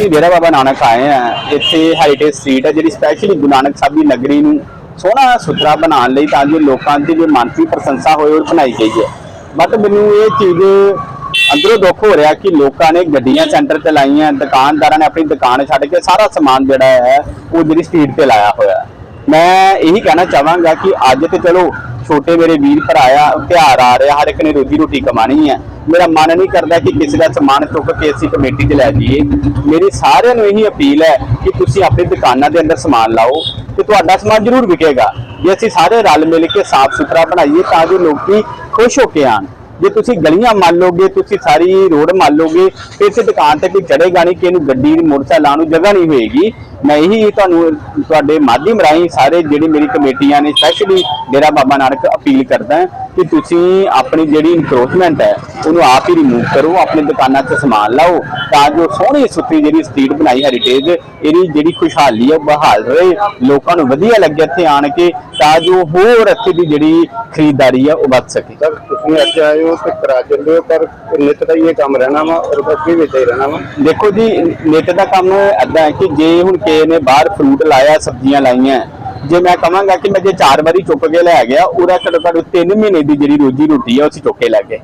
ਅਸੀਂ ਡੇਰਾ ਬਾਬਾ ਨਾਨਕ ਆਏ ਆ, ਇੱਥੇ ਹੈਰੀਟੇਜ ਸਟਰੀਟ ਹੈ ਜਿਹੜੀ ਸਪੈਸ਼ਲੀ ਗੁਰੂ ਨਾਨਕ ਸਾਹਿਬ ਦੀ ਨਗਰੀ ਨੂੰ ਸੋਹਣਾ ਸੁਥਰਾ ਬਣਾਉਣ ਲਈ ਤਾਂ ਜੋ ਲੋਕਾਂ ਦੀ ਜੋ ਮਾਨਸਿਕ ਪ੍ਰਸ਼ੰਸਾ ਹੋਏ ਉਹ ਬਣਾਈ ਗਈ ਹੈ। ਬਟ ਮੈਨੂੰ ਇਹ ਚੀਜ਼ ਅੰਦਰੋਂ ਦੁੱਖ ਹੋ ਰਿਹਾ ਕਿ ਲੋਕਾਂ ਨੇ ਗੱਡੀਆਂ ਸੈਂਟਰ ਤੇ ਲਾਈਆਂ, ਦੁਕਾਨਦਾਰਾਂ ਨੇ ਆਪਣੀ ਦੁਕਾਨ ਛੱਡ ਕੇ ਸਾਰਾ ਸਮਾਨ ਜਿਹੜਾ ਹੈ ਉਹ ਜਿਹੜੀ ਸਟਰੀਟ ਤੇ ਲਾਇਆ ਹੋਇਆ। ਮੈਂ ਇਹੀ ਕਹਿਣਾ ਚਾਹਾਂਗਾ ਕਿ ਅੱਜ ਤੇ ਚਲੋ ਛੋਟੇ ਮੇਰੇ ਵੀਰ ਭਰਾ ਆ, ਤਿਉਹਾਰ ਆ ਰਿਹਾ, ਹਰ ਇੱਕ ਨੇ ਰੋਜੀ ਰੋਟੀ ਕਮਾਣੀ ਹੈ ਮੇਰਾ ਮਨ ਨਹੀਂ ਕਰਦਾ ਕਿ ਕਿਸੇ ਦਾ ਸਮਾਨ ਚੁੱਕ ਕੇ ਅਸੀਂ ਕਮੇਟੀ 'ਚ ਲੈ ਜਾਈਏ। ਮੇਰੀ ਸਾਰਿਆਂ ਨੂੰ ਇਹੀ ਅਪੀਲ ਹੈ ਕਿ ਤੁਸੀਂ ਆਪਣੀ ਦੁਕਾਨਾਂ ਦੇ ਅੰਦਰ ਸਮਾਨ ਲਾਓ ਤੇ ਤੁਹਾਡਾ ਸਮਾਨ ਜ਼ਰੂਰ ਵਿਕੇਗਾ। ਜੇ ਅਸੀਂ ਸਾਰੇ ਰਲ ਮਿਲ ਕੇ ਸਾਫ਼ ਸੁਥਰਾ ਬਣਾਈਏ ਤਾਂ ਜੋ ਲੋਕੀ ਖੁਸ਼ ਹੋ ਕੇ ਆਣ ਜੇ ਤੁਸੀਂ ਗਲੀਆਂ ਮੰਨ ਲੋਗੇ ਤੁਸੀਂ ਸਾਰੀ ਰੋਡ ਮੰਨ ਲੋਗੇ ਤੇ ਇੱਥੇ ਦੁਕਾਨ ਤੇ ਕੋਈ ਚੜੇਗਾ ਨਹੀਂ ਕਿ ਇਹਨੂੰ ਗੱਡੀ, ਮੋਟਰਸਾਈਕਲ ਲਾਉਣ ਨੂੰ ਜਗ੍ਹਾ ਨਹੀਂ ਹੋਏਗੀ। ਮੈਂ ਇਹੀ ਤੁਹਾਨੂੰ ਤੁਹਾਡੇ ਮਾਧਿਅਮ ਰਾਹੀਂ ਸਾਰੇ ਜਿਹੜੀ ਮੇਰੀ ਕਮੇਟੀਆਂ ਨੇ ਸਪੈਸ਼ਲੀ ਡੇਰਾ ਬਾਬਾ ਨਾਨਕ ਅਪੀਲ ਕਰਦਾ ਕਿ ਤੁਸੀਂ ਆਪਣੀ ਜਿਹੜੀ ਇਨਕਰੋਚਮੈਂਟ ਹੈ ਉਹਨੂੰ ਆਪ ਹੀ ਰਿਮੂਵ ਕਰੋ ਆਪਣੇ ਦੁਕਾਨਾਂ 'ਤੇ ਸਮਾਨ ਲਾਓ ਤਾਂ ਜੋ ਸੋਹਣੀ ਸੁਥਰੀ ਜਿਹੜੀ ਸਟਰੀਟ ਬਣਾਈ ਹੈਰੀਟੇਜ ਇਹਦੀ ਜਿਹੜੀ ਖੁਸ਼ਹਾਲੀ ਹੈ ਉਹ ਬਹਾਲ ਰਹੇ ਲੋਕਾਂ ਨੂੰ ਵਧੀਆ ਲੱਗੇ ਇੱਥੇ ਆਣ ਕੇ ਤਾਂ ਜੋ ਹੋਰ ਇੱਥੇ ਦੀ ਜਿਹੜੀ ਖਰੀਦਦਾਰੀ ਹੈ ਉਹ ਵੱਧ ਸਕੇ। ਸਰ ਤੁਸੀਂ ਅੱਜ ਆਏ ਹੋ ਤੇ ਕਰਾ ਚੱਲੇ ਹੋ ਪਰ ਨਿਤ ਦਾ ਹੀ ਇਹ ਕੰਮ ਰਹਿਣਾ ਵਾ ਔਰ ਬੱਚੇ ਵਿੱਚ ਹੀ ਰਹਿਣਾ ਵਾ। ਦੇਖੋ ਜੀ ਨੇਟ ਦਾ ਕੰਮ ਏਦਾਂ ਹੈ ਕਿ ਜੇ ਹੁਣ ਕਿਸੇ ਨੇ ਬਾਹਰ ਫਰੂਟ ਲਾਇਆ, ਸਬਜ਼ੀਆਂ ਲਾਈਆਂ। ਜੇ ਮੈਂ ਕਹਾਂਗਾ ਕਿ ਮੈਂ ਜੇ ਚਾਰ ਵਾਰੀ ਚੁੱਕ ਕੇ ਲੈ ਗਿਆ, ਉਹਦਾ ਘੱਟੋ ਘੱਟ 3 ਮਹੀਨੇ ਦੀ ਜਿਹੜੀ ਰੋਜੀ ਰੋਟੀ ਹੈ ਉਹ ਅਸੀਂ ਚੁੱਕ ਕੇ ਲੈ ਗਏ।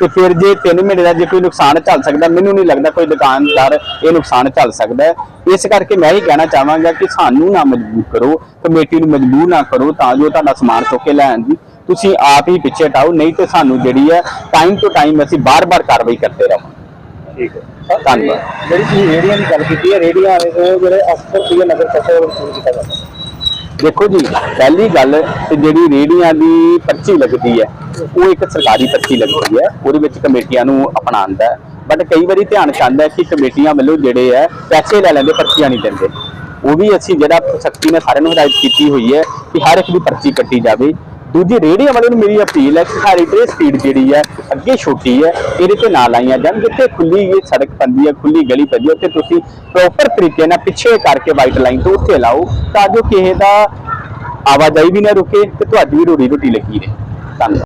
ਤੇ ਫਿਰ ਜੇ 3 ਮਹੀਨੇ ਦਾ ਜੇ ਕੋਈ ਨੁਕਸਾਨ ਝੱਲ ਸਕਦਾ, ਮੈਨੂੰ ਨਹੀਂ ਲੱਗਦਾ ਕੋਈ ਦੁਕਾਨਦਾਰ ਇਹ ਨੁਕਸਾਨ ਝੱਲ ਸਕਦਾ। ਇਸ ਕਰਕੇ ਮੈਂ ਹੀ ਕਹਿਣਾ ਚਾਹਾਂਗਾ ਕਿ ਸਾਨੂੰ ਨਾ ਮਜਬੂਰ ਕਰੋ, ਕਮੇਟੀ ਨੂੰ ਮਜਬੂਰ ਨਾ ਕਰੋ, ਤਾਂ ਜੋ ਤੁਹਾਡਾ ਸਮਾਨ ਚੁੱਕ ਕੇ ਲੈਣ ਦੀ। ਤੁਸੀਂ ਆਪ ਹੀ ਪਿੱਛੇ ਹਟਾਓ, ਨਹੀਂ ਤੇ ਸਾਨੂੰ ਜਿਹੜੀ ਹੈ ਟਾਈਮ ਟੂ ਟਾਈਮ ਅਸੀਂ ਬਾਰ-ਬਾਰ ਕਾਰਵਾਈ ਕਰਦੇ ਰਹਾਂਗੇ। ਠੀਕ ਹੈ। ਧੰਨਵਾਦ। ਜਿਹੜੀ ਤੁਸੀਂ ਰੇੜੀਆਂ ਦੀ ਗੱਲ ਕੀਤੀ ਹੈ ਰੇੜੀਆਂ ਵਾਲੇ ਉਹ ਜਿਹੜੇ ਅਫਸਰ ਸੀਗੇ ਨਗਰ ਕੌਂਸਲ ਵੱਲੋਂ ਸ਼ੁਰੂ ਕੀਤਾ ਜਾਂਦਾ। ਦੇਖੋ ਜੀ ਪਹਿਲੀ ਗੱਲ ਤੇ ਜਿਹੜੀ ਰੇੜੀਆਂ ਦੀ ਪਰਚੀ ਲੱਗਦੀ ਹੈ ਉਹ ਇੱਕ ਸਰਕਾਰੀ ਪਰਚੀ ਲੱਗਦੀ ਹੈ ਉਹਦੇ ਵਿੱਚ ਕਮੇਟੀਆਂ ਨੂੰ ਅਪਣਾਉਂਦਾ ਬਟ ਕਈ ਵਾਰੀ ਧਿਆਨ ਹੈ ਕਿ ਕਮੇਟੀਆਂ ਵੱਲੋਂ ਜਿਹੜੇ ਹੈ ਪੈਸੇ ਲੈ ਲੈਂਦੇ ਪਰਚੀਆਂ ਨਹੀਂ ਦਿੰਦੇ। ਉਹ ਵੀ ਅਸੀਂ ਜਿਹੜਾ ਸਖਤੀ ਨਾਲ ਸਾਰਿਆਂ ਨੂੰ ਹਦਾਇਤ ਕੀਤੀ ਹੋਈ ਹੈ ਕਿ ਹਰ ਇੱਕ ਦੀ ਪਰਚੀ ਕੱਟੀ ਜਾਵੇ। ਦੂਜੀ ਰੇੜੀਆਂ ਵਾਲੇ ਨੂੰ ਮੇਰੀ ਅਪੀਲ ਹੈ ਕਿ ਸਾਰੀ ਟ੍ਰੇਸ ਸਪੀਡ ਜਿਹੜੀ ਹੈ, ਅੱਗੇ ਛੋਟੀ ਹੈ, ਇਹਦੇ ਤੇ ਨਾ ਲਾਈਆਂ ਜਾਣ, ਜਿੱਥੇ ਖੁੱਲੀ ਇਹ ਸੜਕ ਪੈਂਦੀ ਹੈ, ਖੁੱਲੀ ਗਲੀ ਪੈਂਦੀ ਹੈ, ਉੱਥੇ ਤੁਸੀਂ ਪ੍ਰੋਪਰ ਤਰੀਕੇ ਨਾਲ ਪਿੱਛੇ ਕਰਕੇ ਵਾਈਟ ਲਾਈਨ ਤੋਂ ਉੱਥੇ ਲਾਓ, ਤਾਂ ਜੋ ਕਿਸੇ ਦਾ ਆਵਾਜਾਈ ਵੀ ਨਾ ਰੁਕੇ ਤੇ ਤੁਹਾਡੀ ਵੀ ਰੋੜੀ ਰੋਟੀ ਲੱਗੀ ਰਹੇ। ਧੰਨਵਾਦ।